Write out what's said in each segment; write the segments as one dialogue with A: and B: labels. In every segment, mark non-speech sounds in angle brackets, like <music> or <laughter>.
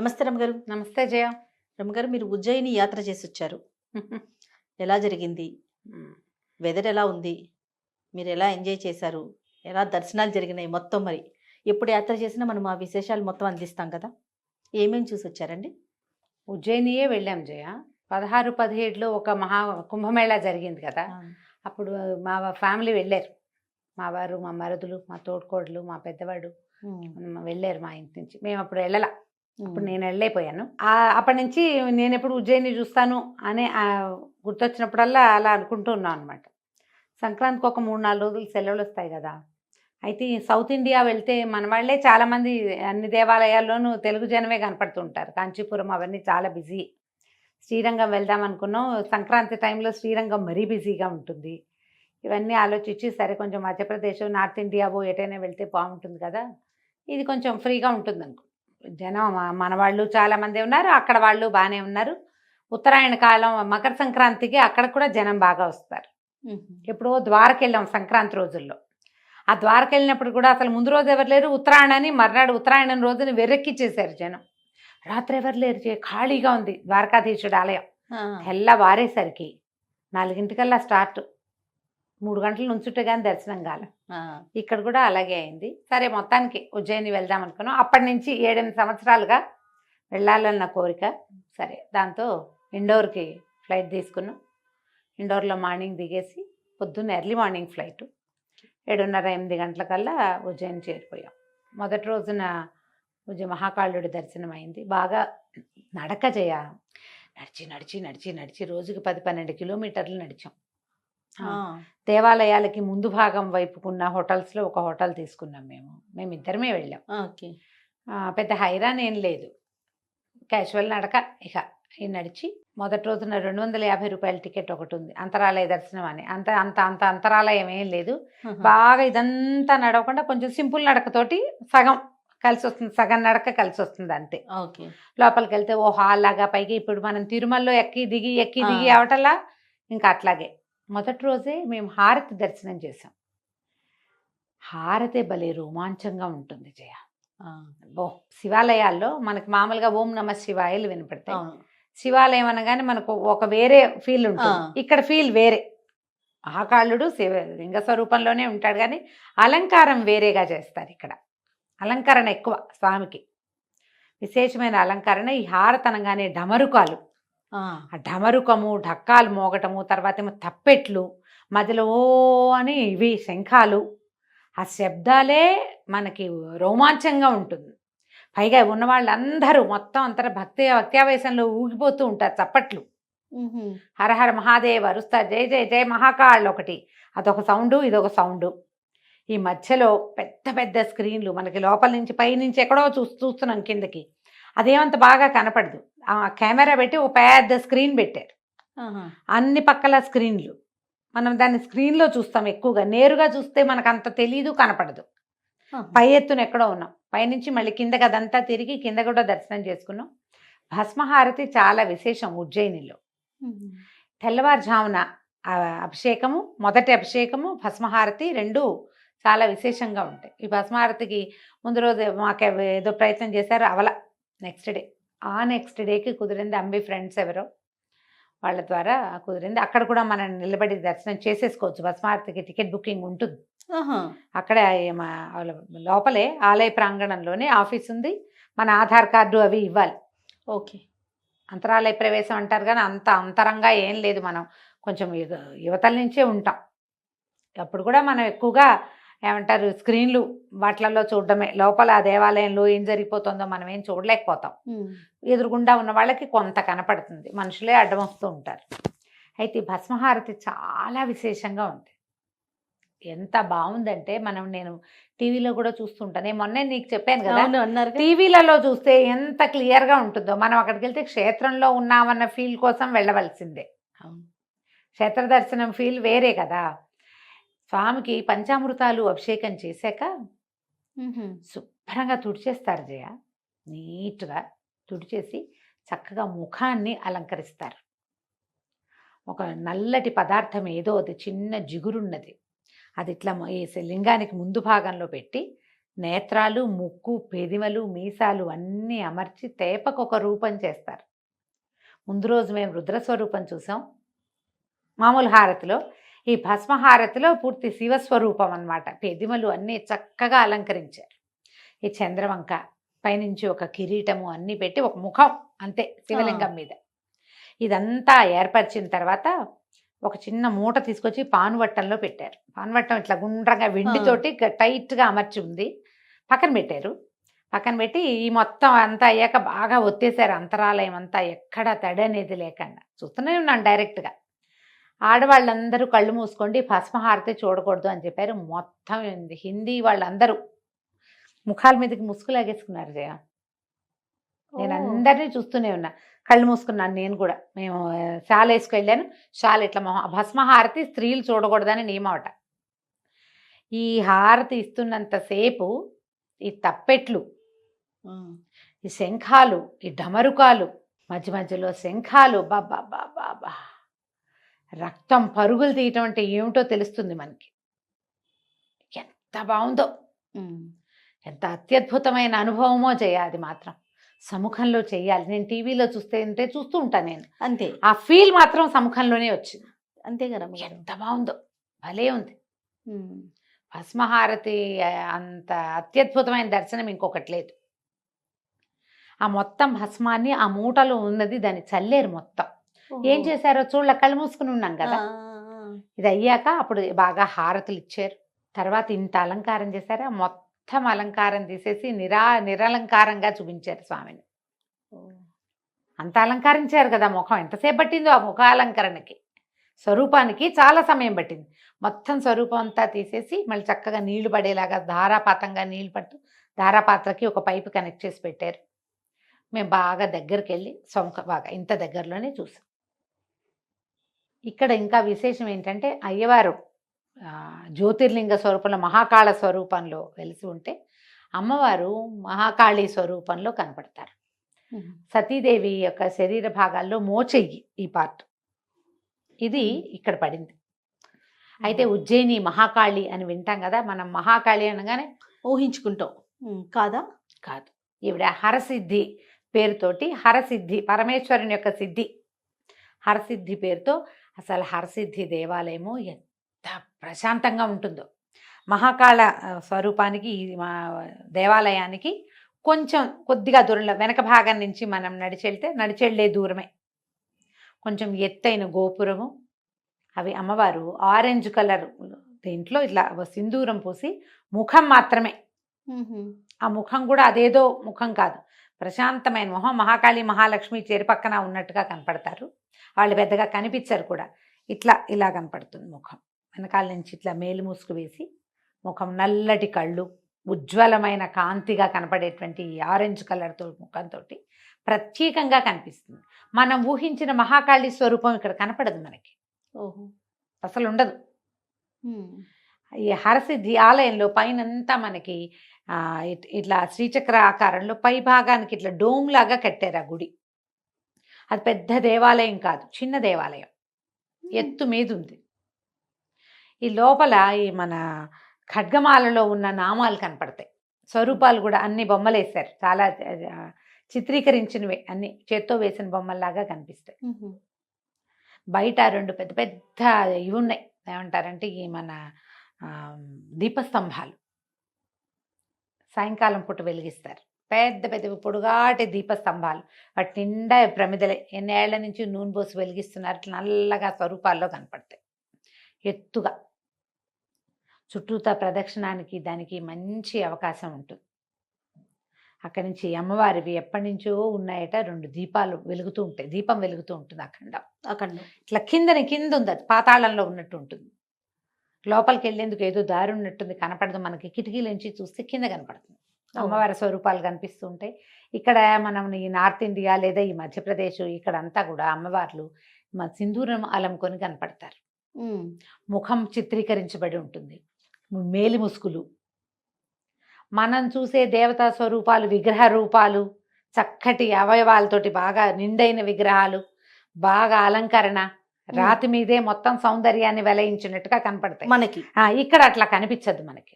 A: నమస్తే రమ్మగారు.
B: నమస్తే జయ.
A: రమ్మగారు మీరు ఉజ్జయిని యాత్ర చేసి వచ్చారు <laughs> ఎలా జరిగింది? వెదర్ ఎలా ఉంది? మీరు ఎలా ఎంజాయ్ చేశారు? ఎలా దర్శనాలు జరిగినాయి మొత్తం మరి? ఎప్పుడు యాత్ర చేసినా మనం ఆ విశేషాలు మొత్తం అందిస్తాం కదా? ఏమేమి చూసి వచ్చారండి
B: ఉజ్జయినియే వెళ్ళాం జయ. పదహారు పదిహేడులో ఒక మహా కుంభమేళా జరిగింది కదా? అప్పుడు మా ఫ్యామిలీ వెళ్ళారు. మా వారు మా మరుదులు మా తోడుకోడలు మా పెద్దవాడు. వెళ్ళారు మా ఇంటి నుంచి. మేము అప్పుడు వెళ్ళాల. అప్పుడు
A: ఉమ్.
B: నేను వెళ్ళైపోయాను అప్పటి నుంచి నేను ఎప్పుడు ఉజ్జయిని చూస్తాను అనే గుర్తొచ్చినప్పుడల్లా అలా అనుకుంటూ ఉన్నాను అనమాట సంక్రాంతికి ఒక మూడు నాలుగు రోజులు సెలవులు వస్తాయి కదా. అయితే సౌత్ ఇండియా వెళ్తే మన వాళ్ళే చాలామంది అన్ని దేవాలయాల్లోనూ తెలుగు జనమే కనపడుతుంటారు. కాంచీపురం అవన్నీ చాలా బిజీ. శ్రీరంగం వెళ్దాం అనుకున్నాం. సంక్రాంతి టైంలో శ్రీరంగం మరీ బిజీగా ఉంటుంది. ఇవన్నీ ఆలోచించి సరే కొంచెం మధ్యప్రదేశ్ నార్త్ ఇండియా ఎటైనా వెళ్తే బాగుంటుంది కదా. ఇది కొంచెం ఫ్రీగా ఉంటుంది అనుకో జనం మన వాళ్ళు చాలామంది ఉన్నారు అక్కడ వాళ్ళు బాగానే ఉన్నారు. ఉత్తరాయణ కాలం మకర సంక్రాంతికి అక్కడ కూడా జనం బాగా వస్తారు. ఎప్పుడో ద్వారకి వెళ్ళాం సంక్రాంతి రోజుల్లో. ఆ ద్వారకి వెళ్ళినప్పుడు కూడా అసలు ముందు రోజు ఎవరు లేరు? ఉత్తరాయణని మర్నాడు ఉత్తరాయణం రోజుని వెర్రెక్కిచ్చేశారు జనం. రాత్రి ఎవరు లేరు? ఖాళీగా ఉంది ద్వారకాధీశుడు ఆలయం.
A: ఆ.
B: తెల్లవారేసరికి నాలుగింటికల్లా స్టార్ట్. మూడు గంటల నుంచుంటే కానీ దర్శనం కాలే. ఇక్కడ కూడా అలాగే అయింది. సరే మొత్తానికి ఉజ్జయిని వెళ్దాం అనుకున్నాం. అప్పటి నుంచి ఏడెనిమిది సంవత్సరాలుగా వెళ్ళాలన్న కోరిక. సరే దాంతో ఇండోర్కి ఫ్లైట్ తీసుకున్నాం. ఇండోర్లో మార్నింగ్ దిగేసి పొద్దున్న ఎర్లీ మార్నింగ్ ఫ్లైట్. ఏడున్నర ఎనిమిది గంటలకల్లా ఉజ్జయిని చేరిపోయాం. మొదటి రోజున ఉజ్జ మహాకాళుడి దర్శనం అయింది బాగా నడక చేయ నడిచి నడిచి నడిచి నడిచి రోజుకి పది పన్నెండు కిలోమీటర్లు నడిచాం. దేవాలయాలకి ముందు భాగం వైపుకున్న హోటల్స్లో ఒక హోటల్ తీసుకున్నాం మేము. మేము ఇద్దరమే వెళ్ళాం పెద్ద హైరాన్ ఏం లేదు. క్యాజువల్ నడక ఇక ఈ నడిచి మొదటి రోజున రెండు వందల యాభై రూపాయల టికెట్ ఒకటి ఉంది. అంతరాలయ దర్శనం అని. అంత అంత అంత అంతరాలయం ఏం లేదు. బాగా ఇదంతా నడవకుండా కొంచెం సింపుల్ నడకతోటి సగం కలిసి వస్తుంది. సగం నడక కలిసి వస్తుంది అంతే.
A: ఓకే.
B: లోపలికి వెళ్తే ఓ హాల్ లాగా పైకి ఇప్పుడు మనం తిరుమలలో ఎక్కి దిగి ఎక్కి దిగి. అవటలా ఇంకా అట్లాగే. మొదటి రోజే మేము హారతి దర్శనం చేసాం హారతే భలే రోమాంచంగా ఉంటుంది జయ. ఓ శివాలయాల్లో మనకి మామూలుగా ఓం నమ శివాయలు వినపడతాయి. శివాలయం అనగానే మనకు ఒక వేరే ఫీల్ ఉంటుంది. ఇక్కడ ఫీల్ వేరే. మహాకాళుడు శివ లింగ స్వరూపంలోనే ఉంటాడు కానీ అలంకారం వేరేగా చేస్తారు ఇక్కడ. అలంకరణ ఎక్కువ స్వామికి. విశేషమైన అలంకరణ ఈ హారతనంగానే డమరుకాలు. డమరుకము ఢక్కాలు మోగటము తర్వాత ఏమో తప్పెట్లు మధ్యలో ఓ అని ఇవి శంఖాలు. ఆ శబ్దాలే మనకి రోమాంచంగా ఉంటుంది. పైగా ఉన్న వాళ్ళందరూ మొత్తం అంతర భక్తి భక్త్యావేశంలో ఊగిపోతూ ఉంటారు చప్పట్లు. హరహర మహాదేవ్ అరుస్తారు జై జై జై మహాకాళ్ళు ఒకటి. అదొక సౌండు ఇదొక సౌండు. ఈ మధ్యలో పెద్ద పెద్ద స్క్రీన్లు మనకి లోపల నుంచి పై నుంచి ఎక్కడో చూ చూస్తున్నాం కిందకి. అదేమంత బాగా కనపడదు. కెమెరా పెట్టి ఒక పెద్ద స్క్రీన్ పెట్టారు. అన్ని పక్కల స్క్రీన్లు. మనం దాన్ని స్క్రీన్లో చూస్తాం ఎక్కువగా. నేరుగా చూస్తే మనకు అంత తెలీదు కనపడదు. పై ఎత్తున ఎక్కడో ఉన్నాం. పైనుంచి మళ్ళీ కిందకి అదంతా తిరిగి కింద కూడా దర్శనం చేసుకున్నాం. భస్మహారతి చాలా విశేషం ఉజ్జయినిలో. తెల్లవారుజామున అభిషేకము మొదటి అభిషేకము భస్మహారతి రెండు చాలా విశేషంగా ఉంటాయి. ఈ భస్మహారతికి ముందు రోజు మాకు ఏదో ప్రయత్నం చేశారు అవల నెక్స్ట్ డే. ఆ నెక్స్ట్ డేకి కుదిరింది అంబి ఫ్రెండ్స్ ఎవరో. వాళ్ళ ద్వారా కుదిరింది. అక్కడ కూడా మనం నిలబడి దర్శనం చేసేసుకోవచ్చు. భస్మహారతికి టికెట్ బుకింగ్ ఉంటుంది. అక్కడ లోపలే ఆలయ ప్రాంగణంలోనే ఆఫీస్ ఉంది. మన ఆధార్ కార్డు అవి ఇవ్వాలి.
A: ఓకే.
B: అంతరాలయ ప్రవేశం అంటారు కానీ అంత అంతరంగా ఏం లేదు మనం. కొంచెం యువతల నుంచే ఉంటాం. అప్పుడు కూడా మనం ఎక్కువగా ఏమంటారు స్క్రీన్లు వాటిలలో చూడడమే. లోపల ఆ దేవాలయంలో ఏం జరిగిపోతుందో మనం ఏం చూడలేకపోతాం. ఎదురుగుండా ఉన్న వాళ్ళకి కొంత కనపడుతుంది. మనుషులే అడ్డం వస్తూ ఉంటారు. అయితే భస్మహారతి చాలా విశేషంగా ఉంది. ఎంత బాగుందంటే మనం నేను టీవీలో కూడా చూస్తుంటాను నేను మొన్నే నీకు చెప్పాను కదా టీవీలలో చూస్తే ఎంత క్లియర్గా ఉంటుందో. మనం అక్కడికి వెళ్తే క్షేత్రంలో ఉన్నామన్న ఫీల్ కోసం వెళ్ళవలసిందే. క్షేత్ర దర్శనం ఫీల్ వేరే కదా. స్వామికి పంచామృతాలు అభిషేకం చేశాక శుభ్రంగా తుడిచేస్తారు జయ. నీట్గా తుడిచేసి చక్కగా ముఖాన్ని అలంకరిస్తారు. ఒక నల్లటి పదార్థం ఏదో అది చిన్న జిగురున్నది. అది ఇట్లా ఈ లింగానికి ముందు భాగంలో పెట్టి నేత్రాలు ముక్కు పెదిమలు మీసాలు అన్నీ అమర్చి తేపకొక రూపం చేస్తారు. ముందు రోజు మేము రుద్రస్వరూపం చూసాం. మామూలు హారతిలో ఈ భస్మ హారతిలో పూర్తి శివస్వరూపం అన్నమాట పెదిమలు అన్నీ చక్కగా అలంకరించారు. ఈ చంద్రవంక పైనుంచి ఒక కిరీటము అన్నీ పెట్టి ఒక ముఖం అంతే శివలింగం మీద. ఇదంతా ఏర్పరిచిన తర్వాత ఒక చిన్న మూట తీసుకొచ్చి పానువట్టంలో పెట్టారు. పానువట్టం ఇట్లా గుండ్రంగా వెండితోటి గ- టైట్గా అమర్చి ఉంది. పక్కన పెట్టారు. పక్కన పెట్టి ఈ మొత్తం అంతా అయ్యాక బాగా ఒత్తేసారు. అంతరాలయం అంతా ఎక్కడ తడి అనేది లేకుండా. చూస్తూనే ఉన్నాను డైరెక్ట్గా. ఆడవాళ్ళందరూ కళ్ళు మూసుకోండి భస్మహారతి చూడకూడదు అని చెప్పారు. మొత్తం హిందీ వాళ్ళందరూ ముఖాల మీదకి ముసుగు లాగేసుకున్నారు జయ. నేను అందరినీ చూస్తూనే ఉన్నా. కళ్ళు మూసుకున్నాను నేను కూడా. మేము షాల్ వేసుకు వెళ్ళాను. షాల్ ఇట్లా మొహం భస్మహారతి స్త్రీలు చూడకూడదని నియమవట ఈ హారతి ఇస్తున్నంతసేపు ఈ తప్పెట్లు. ఈ శంఖాలు ఈ డమరుకాలు మధ్య మధ్యలో శంఖాలు బాబా బాబా బా. రక్తం పరుగులు తీయటం అంటే ఏమిటో తెలుస్తుంది మనకి. ఎంత బాగుందో. ఎంత అత్యద్భుతమైన అనుభవమో చేయాలి మాత్రం. సముఖంలో చేయాలి. నేను టీవీలో చూస్తే ఉంటే చూస్తూ ఉంటాను నేను.
A: అంతే.
B: ఆ ఫీల్ మాత్రం సముఖంలోనే వచ్చింది.
A: అంతే కదా
B: ఎంత బాగుందో. భలే ఉంది. భస్మహారతి అంత అత్యద్భుతమైన దర్శనం ఇంకొకటి లేదు. ఆ మొత్తం భస్మాన్ని ఆ మూటలో ఉన్నది దాన్ని చల్లేరు మొత్తం. ఏం. చేశారో చూడలే కళ్ళు మూసుకుని ఉన్నాం కదా. ఇది అయ్యాక అప్పుడు బాగా హారతులు ఇచ్చారు. తర్వాత ఇంత అలంకారం చేశారు. ఆ మొత్తం అలంకారం తీసేసి నిరా నిరలంకారంగా చూపించారు స్వామిని. అంత అలంకరించారు కదా ముఖం. ఎంతసేపు పట్టిందో ఆ ముఖ అలంకరణకి. స్వరూపానికి చాలా సమయం పట్టింది. మొత్తం స్వరూపం అంతా తీసేసి మళ్ళీ చక్కగా నీళ్ళు పడేలాగా ధారాపాతంగా నీళ్ళు పట్టు ధారాపాత్రకి ఒక పైపు కనెక్ట్ చేసి పెట్టారు. మేము బాగా దగ్గరికి వెళ్ళి సొంక బాగా ఇంత దగ్గరలోనే చూసాం. ఇక్కడ ఇంకా విశేషం ఏంటంటే అయ్యవారు జ్యోతిర్లింగ స్వరూపంలో మహాకాళ స్వరూపంలో వెలిసి ఉంటే అమ్మవారు మహాకాళి స్వరూపంలో కనపడతారు. సతీదేవి యొక్క శరీర భాగాల్లో మోచెయ్యి ఈ పార్ట్. ఇది ఇక్కడ పడింది. అయితే ఉజ్జయిని మహాకాళి అని వింటాం కదా మనం మహాకాళి అనగానే
A: ఊహించుకుంటాం. కాదా?
B: కాదు. ఈవిడ హరసిద్ధి పేరుతోటి హరసిద్ధి పరమేశ్వరుని యొక్క సిద్ధి హరసిద్ధి పేరుతో అసలు హరసిద్ధి దేవాలయము ఎంత ప్రశాంతంగా ఉంటుందో. మహాకాళ స్వరూపానికి ఈ మా దేవాలయానికి కొంచెం కొద్దిగా దూరంలో వెనక భాగం నుంచి మనం నడిచెళ్తే నడిచెళ్ళే దూరమే. కొంచెం ఎత్తైన గోపురము అవి అమ్మవారు ఆరెంజ్ కలర్ దీంట్లో ఇట్లా సింధూరం పూసి ముఖం మాత్రమే. ఆ ముఖం కూడా అదేదో ముఖం కాదు. ప్రశాంతమైన మొహం. మహాకాళి మహాలక్ష్మి చేరి పక్కన ఉన్నట్టుగా కనపడతారు. వాళ్ళు పెద్దగా కనిపించరు కూడా. ఇట్లా ఇలా కనపడుతుంది ముఖం. వెనకాల నుంచి ఇట్లా మేలు మూసుకు వేసి ముఖం నల్లటి కళ్ళు ఉజ్వలమైన కాంతిగా కనపడేటువంటి ఆరెంజ్ కలర్తో ముఖంతో ప్రత్యేకంగా కనిపిస్తుంది. మనం ఊహించిన మహాకాళి స్వరూపం ఇక్కడ కనపడదు మనకి.
A: ఓహో.
B: అసలు ఉండదు. ఈ హరసిద్ధి ఆలయంలో పైనంతా మనకి ఇట్లా శ్రీచక్ర ఆకారంలో పై భాగానికి ఇట్లా డోమ్ లాగా కట్టారు ఆ గుడి. అది పెద్ద దేవాలయం కాదు చిన్న దేవాలయం. ఎత్తు మీద ఉంది ఈ లోపల ఈ మన ఖడ్గమాలలో ఉన్న నామాలు కనపడతాయి. స్వరూపాలు కూడా అన్ని బొమ్మలు వేశారు చాలా చిత్రీకరించినవి అన్ని చేత్తో వేసిన బొమ్మల్లాగా కనిపిస్తాయి. బయట రెండు పెద్ద పెద్ద ఇవి ఉన్నాయి. ఏమంటారంటే ఈ మన దీపస్తంభాలు. సాయంకాలం పూట వెలిగిస్తారు. పెద్ద పెద్ద పొడుగాటి దీపస్తంభాలు. వాటి నిండా ప్రమిదలే ఎన్నేళ్ళ నుంచి నూనె పోసి వెలిగిస్తున్నారు. ఇట్లా నల్లగా స్వరూపాల్లో కనపడతాయి. ఎత్తుగా. చుట్టూతా ప్రదక్షిణానికి దానికి మంచి అవకాశం ఉంటుంది. అక్కడి నుంచి అమ్మవారివి ఎప్పటి నుంచో ఉన్నాయట. రెండు దీపాలు వెలుగుతూ ఉంటాయి. దీపం వెలుగుతూ ఉంటుంది అఖండ
A: అక్కడ
B: ఇట్లా కిందని కింద ఉంది అది. పాతాళంలో ఉన్నట్టు ఉంటుంది. లోపలికి వెళ్ళేందుకు ఏదో దారి ఉన్నట్టుంది కనపడదు మనకి. కిటికీల నుంచి చూస్తే కింద కనపడుతుంది. అమ్మవారి స్వరూపాలు కనిపిస్తూ ఉంటాయి ఇక్కడ మనం ఈ నార్త్ ఇండియా లేదా ఈ మధ్యప్రదేశ్ ఇక్కడ అంతా కూడా అమ్మవార్లు మా సింధూరం అలంకొని కనపడతారు. ముఖం చిత్రీకరించబడి ఉంటుంది. మేలి ముసుగులు. మనం చూసే దేవతా స్వరూపాలు విగ్రహ రూపాలు చక్కటి అవయవాలతోటి బాగా నిండైన విగ్రహాలు బాగా అలంకరణ రాతి మీదే మొత్తం సౌందర్యాన్ని వెలయించినట్టుగా కనపడతాయి.
A: మనకి.
B: ఇక్కడ అట్లా కనిపించదు మనకి.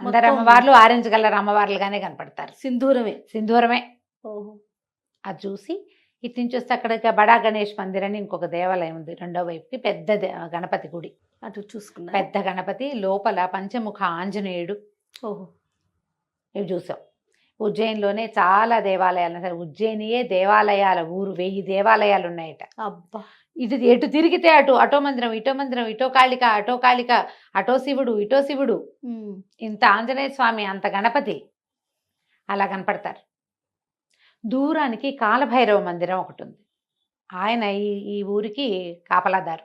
B: అందరు అమ్మవార్లు ఆరెంజ్ కలర్ అమ్మవార్లుగానే కనపడతారు.
A: సింధూరమే.
B: సింధూరమే.
A: ఓహో.
B: అది చూసి ఇటు నుంచి వస్తే అక్కడ బడా గణేష్ మందిర్ అని ఇంకొక దేవాలయం ఉంది రెండో వైపుకి పెద్ద గణపతి గుడి.
A: అటు చూసుకున్నా.
B: పెద్ద గణపతి లోపల పంచముఖ ఆంజనేయుడు.
A: ఓహో.
B: ఇవి చూసాం. ఉజ్జయిన్లోనే చాలా దేవాలయాలు ఉన్నాయి. ఉజ్జయినియే దేవాలయాల ఊరు. వెయ్యి దేవాలయాలు ఉన్నాయట.
A: అబ్బా.
B: ఇటు ఎటు తిరిగితే అటు అటో మందిరం ఇటో మందిరం ఇటో కాళిక అటో కాళిక అటో శివుడు ఇటో శివుడు. ఇంత ఆంజనేయ స్వామి అంత గణపతి. అలా కనపడతారు. దూరానికి కాలభైరవ మందిరం ఒకటి ఉంది ఆయన ఈ ఈ ఊరికి కాపలాదారు.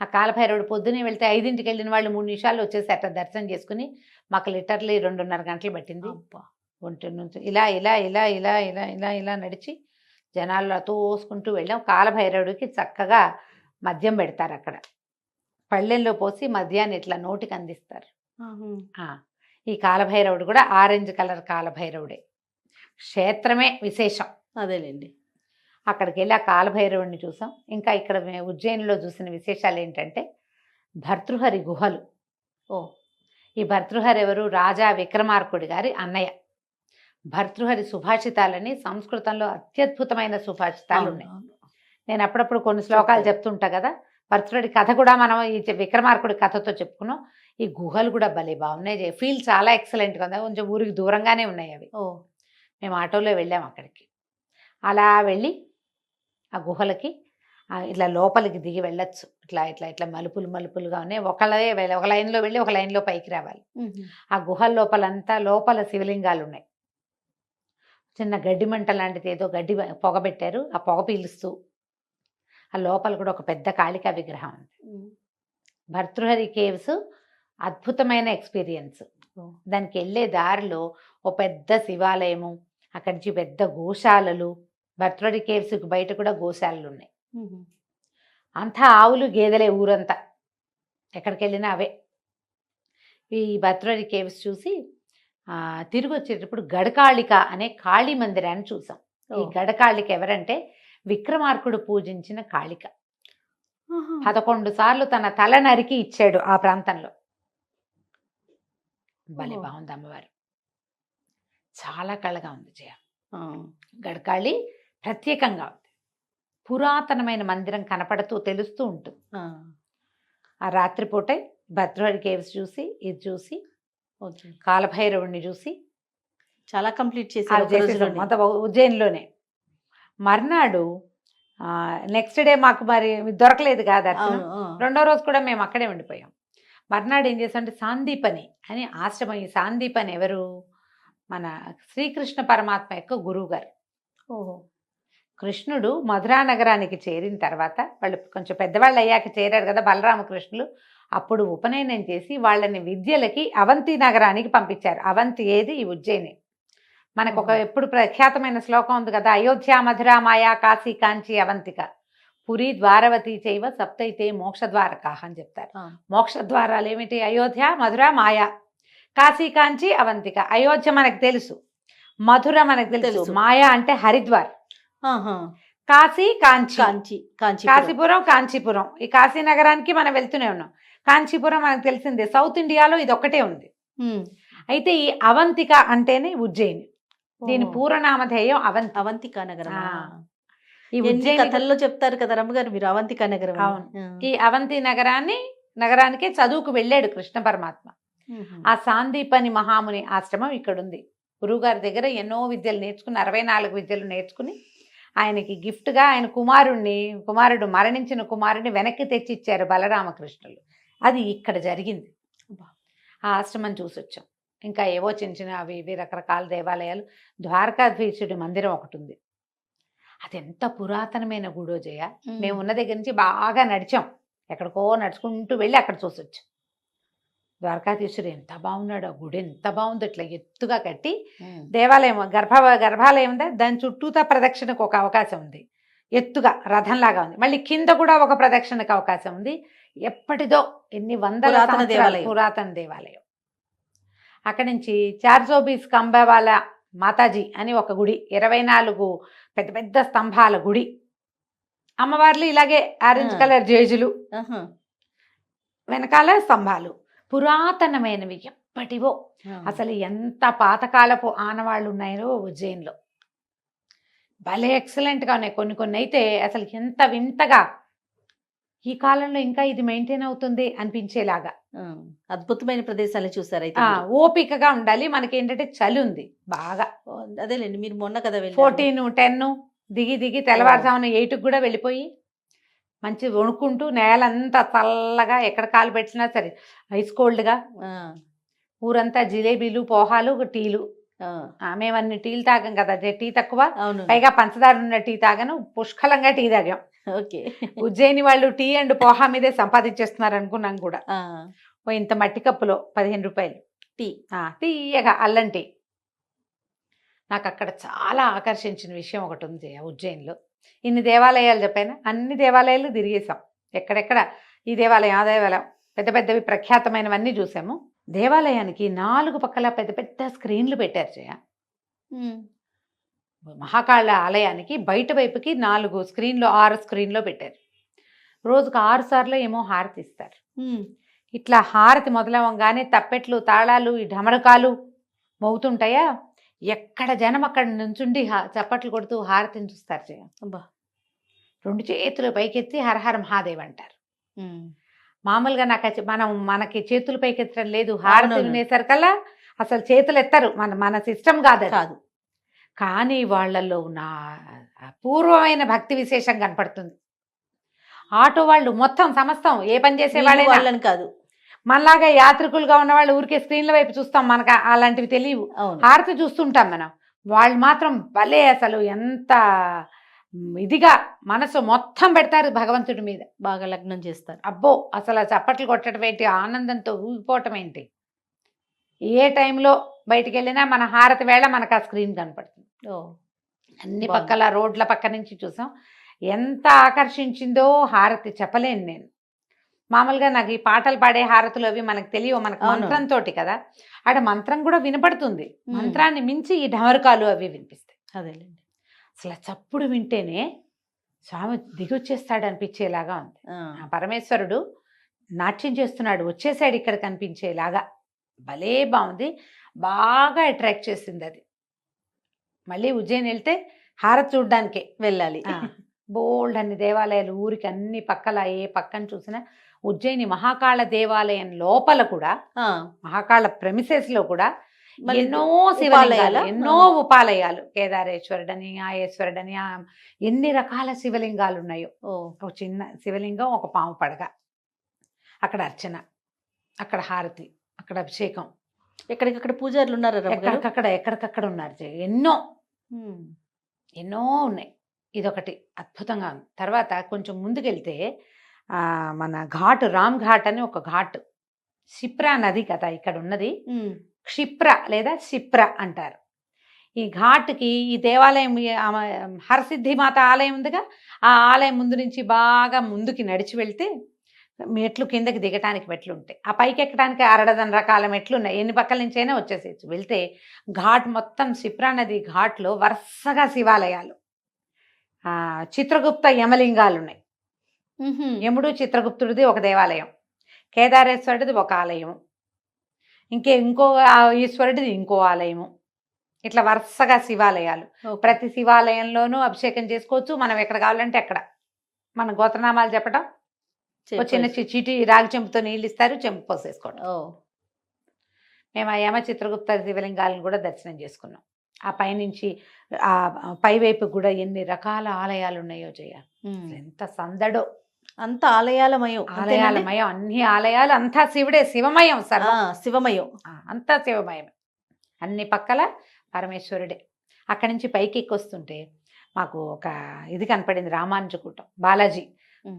B: ఆ కాలభైరవుడు పొద్దునే వెళ్తే ఐదింటికి వెళ్ళిన వాళ్ళు మూడు నిమిషాలు వచ్చేసి అట్లా దర్శనం చేసుకుని. మాకు లిటర్లీ రెండున్నర గంటలు పట్టింది. ఒంటి నుంచి ఇలా ఇలా ఇలా ఇలా ఇలా ఇలా ఇలా నడిచి జనాల్లో తోసుకుంటూ వెళ్ళాం. కాలభైరవుడికి చక్కగా మద్యం పెడతారు అక్కడ. పళ్ళెల్లో పోసి మద్యాన్ని ఇట్లా నోటికి అందిస్తారు. ఈ కాలభైరవుడు కూడా ఆరెంజ్ కలర్ కాలభైరవుడే. క్షేత్రమే విశేషం.
A: అదేలేండి.
B: అక్కడికి వెళ్ళి ఆ కాలభైరవుడిని చూసాం. ఇంకా ఇక్కడ ఉజ్జయినిలో చూసిన విశేషాలు ఏంటంటే భర్తృహరి గుహలు.
A: ఓ!
B: ఈ భర్తృహరి ఎవరు రాజా విక్రమార్కుడి గారి అన్నయ్య. భర్తృహరి సుభాషితాలని సంస్కృతంలో అత్యద్భుతమైన సుభాషితాలు ఉన్నాయి. నేను అప్పుడప్పుడు కొన్ని శ్లోకాలు. చెప్తుంటా కదా భర్తృహరి కథ కూడా మనం ఈ విక్రమార్కుడి కథతో చెప్పుకున్నాం. ఈ గుహలు కూడా భలే బాగున్నాయి ఫీల్ చాలా ఎక్సలెంట్గా ఉంది కొంచెం ఊరికి దూరంగానే ఉన్నాయి అవి.
A: ఓ.
B: మేము ఆటోలో వెళ్ళాం అక్కడికి. అలా వెళ్ళి ఆ గుహలకి ఇట్లా లోపలికి దిగి వెళ్ళొచ్చు. ఇట్లా ఇట్లా ఇట్లా మలుపులు మలుపులుగా ఉన్నాయి. ఒకళ్ళే ఒక లైన్లో వెళ్ళి ఒక లైన్లో పైకి రావాలి. ఆ గుహల లోపలంతా లోపల శివలింగాలు ఉన్నాయి చిన్న గడ్డి మంట లాంటిది ఏదో గడ్డి పొగ పెట్టారు ఆ పొగ పీలుస్తూ ఆ లోపల కూడా ఒక పెద్ద కాళికా విగ్రహం ఉంది. భర్తృహరి కేవ్స్ అద్భుతమైన ఎక్స్పీరియన్స్. దానికి వెళ్ళే దారిలో ఓ పెద్ద శివాలయము అక్కడి నుంచి పెద్ద గోశాలలు భర్తృహరి కేవ్స్ బయట కూడా గోశాలలు ఉన్నాయి. అంతా ఆవులు గేదెలే ఊరంతా ఎక్కడికి వెళ్ళినా అవే ఈ భద్రరి కేవ్స్ చూసి తిరిగి వచ్చేటప్పుడు గడకాళిక అనే కాళీ మందిరాన్ని చూసాం. ఈ గడకాళిక ఎవరంటే విక్రమార్కుడు పూజించిన కాళిక. పదకొండు సార్లు తన తల నరికి ఇచ్చాడు ఆ ప్రాంతంలో భలే. బాగుంది అమ్మవారు చాలా కళగా ఉంది జయ. గడకాళి ప్రత్యేకంగా ఉంది పురాతనమైన మందిరం కనపడుతూ తెలుస్తూ ఉంటుంది
A: ఆ.
B: రాత్రిపూటే భద్రవాడి కేవ్స్ చూసి ఇది చూసి కాలభైరవుడిని చూసి
A: చాలా కంప్లీట్. రోజులోనే.
B: మొత్తం ఉజ్జయిన్లోనే. మర్నాడు నెక్స్ట్ డే మాకు మరి దొరకలేదు కదా. రెండో రోజు కూడా మేము అక్కడే ఉండిపోయాం. మర్నాడు ఏం చేసామంటే సాందీపని అని ఆశ్రమం ఈ సాందీపని ఎవరు? మన శ్రీకృష్ణ పరమాత్మ యొక్క గురువు గారు
A: ఓహో.
B: కృష్ణుడు మధురా నగరానికి చేరిన తర్వాత వాళ్ళు కొంచెం పెద్దవాళ్ళు అయ్యాక చేరారు కదా బలరామకృష్ణులు. అప్పుడు ఉపనయనం చేసి వాళ్ళని విద్యలకి అవంతి నగరానికి పంపించారు. అవంతి ఏది? ఈ ఉజ్జయిని. మనకు ఒక. ఎప్పుడు ప్రఖ్యాతమైన శ్లోకం ఉంది కదా అయోధ్య మధుర మాయా కాశీ కాంచి అవంతిక. పురి ద్వారవతి చైవ సప్తైతే మోక్ష ద్వారకా అని చెప్తారు. మోక్ష ద్వారాలు ఏమిటి? అయోధ్య మధుర మాయా. కాశీ కాంచి అవంతిక. అయోధ్య మనకు తెలుసు. మధుర మనకు తెలుసు. మాయా అంటే హరిద్వార్. కాశీ కాంచి.
A: కాంచి కాంచి
B: కాశీపురం కాంచీపురం. ఈ కాశీ నగరానికి మనం వెళ్తూనే ఉన్నాం. కాంచీపురం మనకు తెలిసిందే. సౌత్ ఇండియాలో ఇది ఒక్కటే ఉంది అయితే ఈ అవంతిక అంటేనే ఉజ్జయిని. దీని పూర్వనామధేయం అవంతి.
A: అవంతికా నగరం.
B: ఈ ఉజ్జయిని
A: కథల్లో చెప్తారు కదా రమ్మగారు మీరు అవంతికా నగరం.
B: అవును. ఈ అవంతి నగరాన్ని నగరానికే చదువుకు వెళ్ళాడు కృష్ణ పరమాత్మ. ఆ సాందీపని మహాముని ఆశ్రమం ఇక్కడ ఉంది గురువుగారి దగ్గర ఎన్నో విద్యలు నేర్చుకుని అరవై నాలుగు విద్యలు నేర్చుకుని ఆయనకి గిఫ్ట్గా ఆయన కుమారుణ్ణి కుమారుడు మరణించిన కుమారుడిని వెనక్కి తెచ్చిచ్చారు బలరామకృష్ణులు. అది ఇక్కడ జరిగింది. ఆ ఆశ్రమం చూసొచ్చాం. ఇంకా ఏవో చిన్న చిన్న అవి ఇవి రకరకాల దేవాలయాలు. ద్వారకాధీశుడి మందిరం ఒకటి ఉంది అది ఎంత పురాతనమైన గుడో జయ. మేము ఉన్న దగ్గర నుంచి బాగా నడిచాం. ఎక్కడికో నడుచుకుంటూ వెళ్ళి అక్కడ చూసొచ్చాం. ద్వారకాధీశుడు ఎంత బాగున్నాడు ఆ గుడి ఎంత బాగుంది ఇట్లా ఎత్తుగా కట్టి. దేవాలయం గర్భ గర్భాలయం ఉందా? దాని చుట్టూతా ప్రదక్షిణకు ఒక అవకాశం ఉంది. ఎత్తుగా రథంలాగా ఉంది. మళ్ళీ కింద కూడా ఒక ప్రదక్షిణకు అవకాశం ఉంది. ఎప్పటిదో ఎన్ని వందల
A: దేవాలయం.
B: పురాతన దేవాలయం. అక్కడి నుంచి చార్జోబీస్ కంబవాల మాతాజీ అని ఒక గుడి ఇరవై నాలుగు పెద్ద పెద్ద స్తంభాల గుడి. అమ్మవార్లు ఇలాగే ఆరెంజ్. కలర్ జేజులు. వెనకాల స్తంభాలు. పురాతనమైనవి ఎప్పటివో. అసలు ఎంత పాతకాలపు ఆనవాళ్ళు ఉన్నాయో ఉజ్జయిన్లో. భలే ఎక్సలెంట్గా ఉన్నాయి. కొన్ని కొన్ని అయితే అసలు ఎంత వింతగా ఈ కాలంలో ఇంకా ఇది మెయింటైన్ అవుతుంది అనిపించేలాగా.
A: అద్భుతమైన ప్రదేశాలు చూసారు అయితే.
B: ఓపికగా ఉండాలి. మనకి ఏంటంటే చలి ఉంది బాగా.
A: అదేలేండి మీరు మొన్న కదా.
B: ఫోర్టీన్ టెన్ దిగి దిగి తెల్లవారుజామున ఎయిట్కి కూడా వెళ్ళిపోయి మంచి వణుకుంటూ నేలంతా చల్లగా ఎక్కడ కాలు పెట్టినా సరే ఐస్ కోల్డ్గా ఊరంతా జిలేబీలు పోహాలు టీలు.
A: ఆ,
B: ఆ, మేము అన్ని టీలు తాగాం కదా టీ తక్కువ.
A: అవును.
B: పైగా పంచదార ఉన్న టీ తాగాను పుష్కలంగా టీ తాగాం.
A: ఓకే.
B: ఉజ్జయిని వాళ్ళు టీ అండ్ పోహా మీదే సంపాదించేస్తున్నారు అనుకున్నాం కూడా. ఓ ఇంత మట్టి కప్పులో పదిహేను రూపాయలు.
A: టీ.
B: ఆ, తీయగా అల్లం టీ. నాకు అక్కడ చాలా ఆకర్షించిన విషయం ఒకటి ఉంది ఉజ్జయిన్లో. ఇన్ని దేవాలయాలు చెప్పాను? అన్ని దేవాలయాలు తిరిగేసాం ఎక్కడెక్కడ ఈ దేవాలయం ఆ దేవాలయం పెద్ద పెద్దవి ప్రఖ్యాతమైనవన్నీ చూసాము. దేవాలయానికి నాలుగు పక్కల పెద్ద పెద్ద స్క్రీన్లు పెట్టారు జయ. మహాకాళ ఆలయానికి బయట వైపుకి నాలుగు స్క్రీన్లు ఆరు స్క్రీన్లో పెట్టారు. రోజుకు ఆరు సార్లు ఏమో హారతి ఇస్తారు. ఇట్లా హారతి మొదలవంగానే తప్పెట్లు తాళాలు ఈ ఢమరకాలు మోగుతుంటాయా? ఎక్కడ జనం అక్కడ నుంచుండి హా- చప్పట్లు కొడుతూ హారతిని చూస్తారు జయ.
A: అబ్బా.
B: రెండు చేతులు పైకెత్తి హరహర మహాదేవ్ అంటారు. మామూలుగా నాకు మనం మనకి చేతులు పైకెత్తడం లేదు హారతి. వినేసరికల్లా అసలు చేతులు ఎత్తరు. మన మన సిస్టమ్ కాదు.
A: కాదు.
B: కానీ వాళ్ళల్లో ఉన్న అపూర్వమైన భక్తి విశేషం కనపడుతుంది. ఆటో వాళ్ళు మొత్తం సమస్తం ఏ పని చేసే
A: వీళ్ళు
B: వాళ్ళైనా
A: కాదు.
B: మనలాగా యాత్రికులుగా ఉన్న వాళ్ళు ఊరికే స్క్రీన్ల వైపు చూస్తాం మనకు అలాంటివి తెలియవు. హారతి చూస్తుంటాం మనం. వాళ్ళు మాత్రం భలే అసలు ఎంత ఇదిగా మనసు మొత్తం పెడతారు భగవంతుడి మీద.
A: బాగా లగ్నం చేస్తారు.
B: అబ్బో అసలు ఆ చప్పట్లు కొట్టడం ఏంటి? ఆనందంతో ఊగిపోవటం ఏంటి? ఏ టైంలో బయటికి వెళ్ళినా మన హారతి వేళ మనకు ఆ స్క్రీన్ కనపడుతుంది.
A: ఓ
B: అన్ని. పక్కల రోడ్ల పక్క నుంచి చూసాం. ఎంత ఆకర్షించిందో హారతి చెప్పలేను నేను. మామూలుగా నాకు ఈ పాటలు పాడే హారతులు అవి మనకు తెలియవు. మనకు. మంత్రంతో కదా. ఆడ మంత్రం కూడా వినపడుతుంది. మంత్రాన్ని మించి ఈ ఢమరుకాలు అవి వినిపిస్తాయి.
A: అదేలేండి.
B: అసలు చప్పుడు వింటేనే స్వామి దిగొచ్చేస్తాడు అనిపించేలాగా ఉంది. పరమేశ్వరుడు నాట్యం చేస్తున్నాడు వచ్చేసాడు ఇక్కడ కనిపించేలాగా. భలే బాగుంది. బాగా అట్రాక్ట్ చేసింది అది. మళ్ళీ ఉజ్జయిని వెళ్తే హారతి చూడ్డానికే
A: వెళ్ళాలి.
B: బోల్డ్ అన్ని దేవాలయాలు ఊరికి అన్ని పక్కల ఏ పక్కన చూసినా ఉజ్జయిని మహాకాళ దేవాలయం లోపల కూడా మహాకాళ premises లో కూడా ఎన్నో? శివలింగాలు ఎన్నో. ఉపాలయాలు. కేదారేశ్వరుడని ఆయేశ్వరుడని ఆ ఎన్ని రకాల శివలింగాలు ఉన్నాయో
A: ఓ
B: ఒక చిన్న శివలింగం ఒక పాము పడగ అక్కడ అర్చన అక్కడ హారతి అక్కడ అభిషేకం.
A: ఎక్కడికక్కడ పూజారులు ఉన్నారా
B: ఎక్కడికక్కడ ఎక్కడికక్కడ ఉన్నారు. ఎన్నో. ఎన్నో ఉన్నాయి. ఇదొకటి అద్భుతంగా ఉంది. తర్వాత కొంచెం ముందుకెళ్తే ఆ, మన ఘాట్ రామ్ ఘాట్ అని ఒక ఘాట్. క్షిప్రా నది కదా ఇక్కడ ఉన్నది క్షిప్ర లేదా క్షిప్ర అంటారు. ఈ ఘాట్కి ఈ దేవాలయం హరసిద్ధి మాత ఆలయం ఉందిగా ఆ ఆలయం ముందు నుంచి బాగా ముందుకి నడిచి వెళ్తే మెట్లు కిందకి దిగటానికి మెట్లు ఉంటాయి ఆ పైకి ఎక్కడానికి అరడదన రకాల మెట్లు ఉన్నాయి ఎన్ని పక్కల నుంచి అయినా వచ్చేసేయచ్చు. వెళ్తే ఘాట్ మొత్తం క్షిప్రా నది ఘాట్లో వరుసగా శివాలయాలు. చిత్రగుప్త యమలింగాలు ఉన్నాయి యముడు చిత్రగుప్తుడిది ఒక దేవాలయం. కేదారేశ్వరుడిది ఒక ఆలయం ఇంకే ఇంకో ఈశ్వరుడిది ఇంకో ఆలయము. ఇట్లా వరుసగా శివాలయాలు. ప్రతి శివాలయంలోనూ అభిషేకం చేసుకోవచ్చు. మనం ఎక్కడ కావాలంటే అక్కడ. మన గోత్రనామాలు చెప్పడం ఓ చిన్న చీటి రాగి చెంపుతో నీళ్ళు ఇస్తారు చెంపు పోసేసుకోవడం మేము ఆ యమ చిత్రగుప్త శివలింగాలను కూడా దర్శనం చేసుకున్నాం. ఆ పైనుంచి ఆ పై వైపు కూడా ఎన్ని రకాల ఆలయాలు ఉన్నాయో జయ. ఎంత సందడో.
A: అంత ఆలయాలమయం?
B: ఆలయాలమయం అన్ని ఆలయాలు అంతా శివుడే శివమయం సర్వం.
A: శివమయం.
B: అంతా శివమయమే. అన్ని పక్కల పరమేశ్వరుడే. అక్కడి నుంచి పైకి ఎక్కొస్తుంటే మాకు ఒక ఇది కనపడింది రామానుజకూటం బాలాజీ.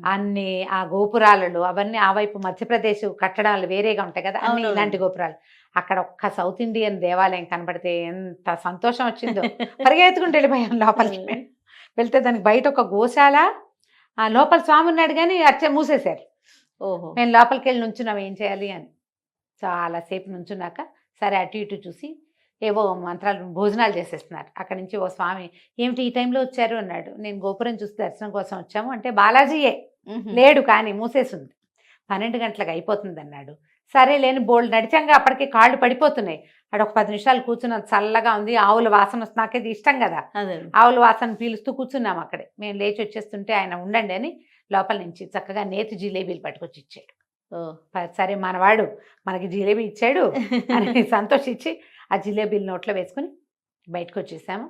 B: అన్ని ఆ గోపురాలలో అవన్నీ ఆ వైపు మధ్యప్రదేశ్ కట్టడాలు వేరేగా ఉంటాయి కదా అన్ని. ఇలాంటి గోపురాలు. అక్కడ ఒక్క సౌత్ ఇండియన్ దేవాలయం కనపడితే ఎంత సంతోషం వచ్చిందో. పరిగెత్తుకుంటూ వెళ్ళిపోయాం లోపలికి. వెళ్తే దానికి బయట ఒక గోశాల ఆ లోపల స్వామి ఉన్నాడు కానీ అచ్చ మూసేశారు.
A: ఓహో.
B: మేము లోపలికి వెళ్ళి నుంచున్నాం ఏం చేయాలి అని. చాలాసేపు నుంచున్నాక సరే అటు ఇటు చూసి ఏవో మంత్రాలు భోజనాలు చేసేస్తున్నారు. అక్కడి నుంచి ఓ స్వామి ఏమిటి ఈ టైంలో వచ్చారు? అన్నాడు. నేను గోపురం చూసి దర్శనం కోసం వచ్చాము. అంటే బాలాజీయే. లేడు కానీ మూసేసింది. పన్నెండు గంటలకు అయిపోతుంది అన్నాడు సరే లేని బోల్డ్ నడిచంగా అప్పటికి కాళ్ళు పడిపోతున్నాయి. అక్కడ ఒక పది నిమిషాలు కూర్చున్నాం చల్లగా ఉంది ఆవుల వాసన వస్తుంది. నాకైతే ఇష్టం కదా. ఆవుల వాసన పీలుస్తూ కూర్చున్నాం అక్కడే. మేము లేచి వచ్చేస్తుంటే ఆయన ఉండండి అని లోపల నుంచి చక్కగా నేతి జిలేబీలు పట్టుకొచ్చి ఇచ్చాడు. సరే మనవాడు మనకి జిలేబీ ఇచ్చాడు అని <laughs> సంతోషించి ఆ జిలేబీలు నోట్లో వేసుకుని బయటకు వచ్చేసాము.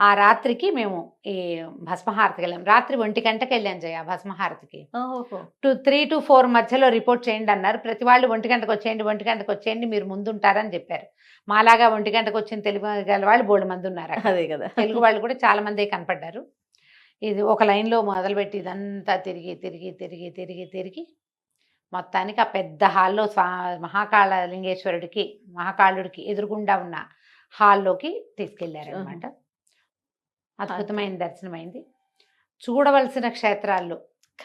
B: ఆ రాత్రికి మేము ఈ భస్మహారతికి వెళ్ళాం. రాత్రి ఒంటి గంటకి వెళ్ళాం జయ భస్మహారతికి. టు త్రీ టు ఫోర్ మధ్యలో రిపోర్ట్ చేయండి అన్నారు. ప్రతి వాళ్ళు ఒంటి గంటకు వచ్చేయండి ఒంటి గంటకు వచ్చేయండి మీరు ముందు ఉంటారని చెప్పారు. మాలాగా ఒంటి గంటకు వచ్చిన తెలుగు గల వాళ్ళు బోల్డ్ మంది ఉన్నారు.
A: అదే కదా.
B: తెలుగు వాళ్ళు కూడా చాలా మందే కనపడ్డారు. ఇది ఒక లైన్లో మొదలుపెట్టి ఇదంతా తిరిగి తిరిగి తిరిగి తిరిగి తిరిగి మొత్తానికి ఆ పెద్ద హాల్లో స్వా మహాకాళ లింగేశ్వరుడికి మహాకాళుడికి ఎదురుగుండా ఉన్న హాల్లోకి తీసుకెళ్ళారు అనమాట అద్భుతమైన దర్శనమైంది. చూడవలసిన క్షేత్రాల్లో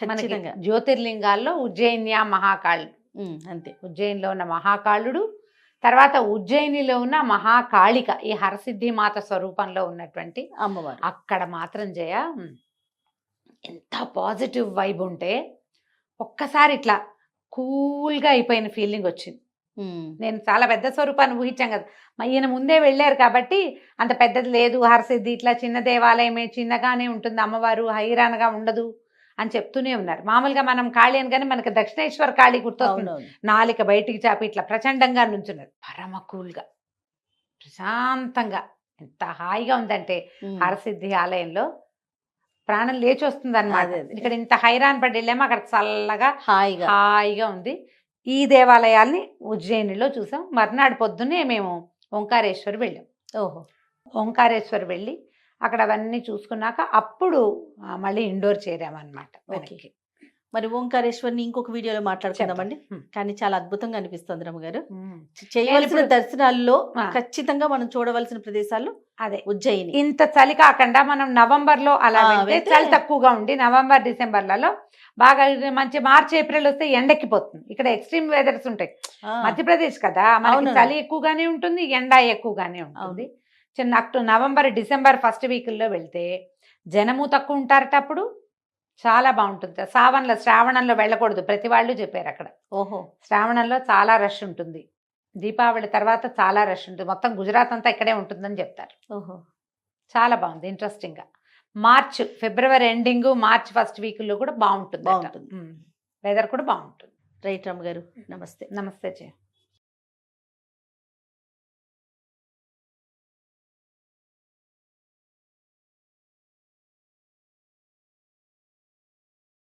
B: మనకి జ్యోతిర్లింగాల్లో ఉజ్జయిన్య మహాకాళ్.
A: అంతే.
B: ఉజ్జయినిలో ఉన్న మహాకాళుడు తర్వాత ఉజ్జయినిలో ఉన్న మహాకాళిక ఈ హరసిద్ధి మాత స్వరూపంలో ఉన్నటువంటి
A: అమ్మవారు.
B: అక్కడ మాత్రం జయ ఎంత పాజిటివ్ వైబ్ ఉంటే ఒక్కసారి ఇట్లా కూల్గా అయిపోయిన ఫీలింగ్ వచ్చింది. నేను చాలా పెద్ద స్వరూపాన్ని ఊహించాం కదా. మా ఈయన ముందే వెళ్ళారు కాబట్టి అంత పెద్దది లేదు. హరసిద్ధి ఇట్లా చిన్న దేవాలయమే చిన్నగానే ఉంటుంది. అమ్మవారు హైరానగా ఉండదు అని చెప్తూనే ఉన్నారు. మామూలుగా మనం కాళీ అని కానీ మనకి దక్షిణేశ్వర కాళీ గుర్తొస్తుంది. నాలిక బయటికి చాపి ఇట్లా ప్రచండంగా నుంచున్నారు. పరమ కూల్గా ప్రశాంతంగా. ఎంత హాయిగా ఉందంటే హరసిద్ధి ఆలయంలో ప్రాణం లేచి వస్తుంది అనమాట. ఇక్కడ ఇంత హైరాన్ పడి వెళ్ళామో? అక్కడ చల్లగా
A: హాయిగా.
B: హాయిగా ఉంది. ఈ దేవాలయాల్ని ఉజ్జయినిలో చూసాం. మర్నాడు పొద్దున్నే మేము ఓంకారేశ్వర్ వెళ్ళాం.
A: ఓహో.
B: ఓంకారేశ్వర్ వెళ్ళి అక్కడ అవన్నీ చూసుకున్నాక అప్పుడు మళ్ళీ ఇండోర్ చేరామన్నమాట వెనక్కి.
A: మరి ఓంకారేశ్వరిని ఇంకొక వీడియోలో మాట్లాడుకుందామండి. కానీ చాలా అద్భుతంగా అనిపిస్తుంది రమ్మగారు
B: ఉమ్.
A: చేయవలసిన దర్శనాల్లో. ఖచ్చితంగా మనం చూడవలసిన ప్రదేశాలు
B: అదే.
A: ఉజ్జయిని.
B: ఇంత చలి కాకుండా మనం నవంబర్లో అలా చలి తక్కువగా ఉండి నవంబర్ డిసెంబర్లలో బాగా మంచి మార్చి ఏప్రిల్ వస్తే ఎండెక్కిపోతుంది ఇక్కడ ఎక్స్ట్రీమ్ వెదర్స్ ఉంటాయి. మధ్యప్రదేశ్ కదా మనకి. చలి ఎక్కువగానే ఉంటుంది ఎండ ఎక్కువగానే ఉంటుంది. చిన్న అక్టోబర్ నవంబర్ డిసెంబర్ ఫస్ట్ వీకుల్లో వెళ్తే జనము తక్కువ ఉంటారట అప్పుడు. చాలా బాగుంటుంది. సావన్లో శ్రావణంలో వెళ్ళకూడదు. ప్రతి వాళ్ళు చెప్పారు అక్కడ.
A: ఓహో!
B: శ్రావణంలో చాలా రష్ ఉంటుంది. దీపావళి తర్వాత చాలా రష్ ఉంటుంది. మొత్తం గుజరాత్ అంతా ఇక్కడే ఉంటుందని చెప్తారు.
A: ఓహో!
B: చాలా బాగుంది. ఇంట్రెస్టింగ్గా. మార్చ్ ఫిబ్రవరి ఎండింగ్ మార్చ్ ఫస్ట్ వీక్లో కూడా బాగుంటుంది.
A: బాగుంటుంది.
B: వెదర్ కూడా బాగుంటుంది.
A: రైట్ రమ్మ గారు నమస్తే.
B: నమస్తే జయ.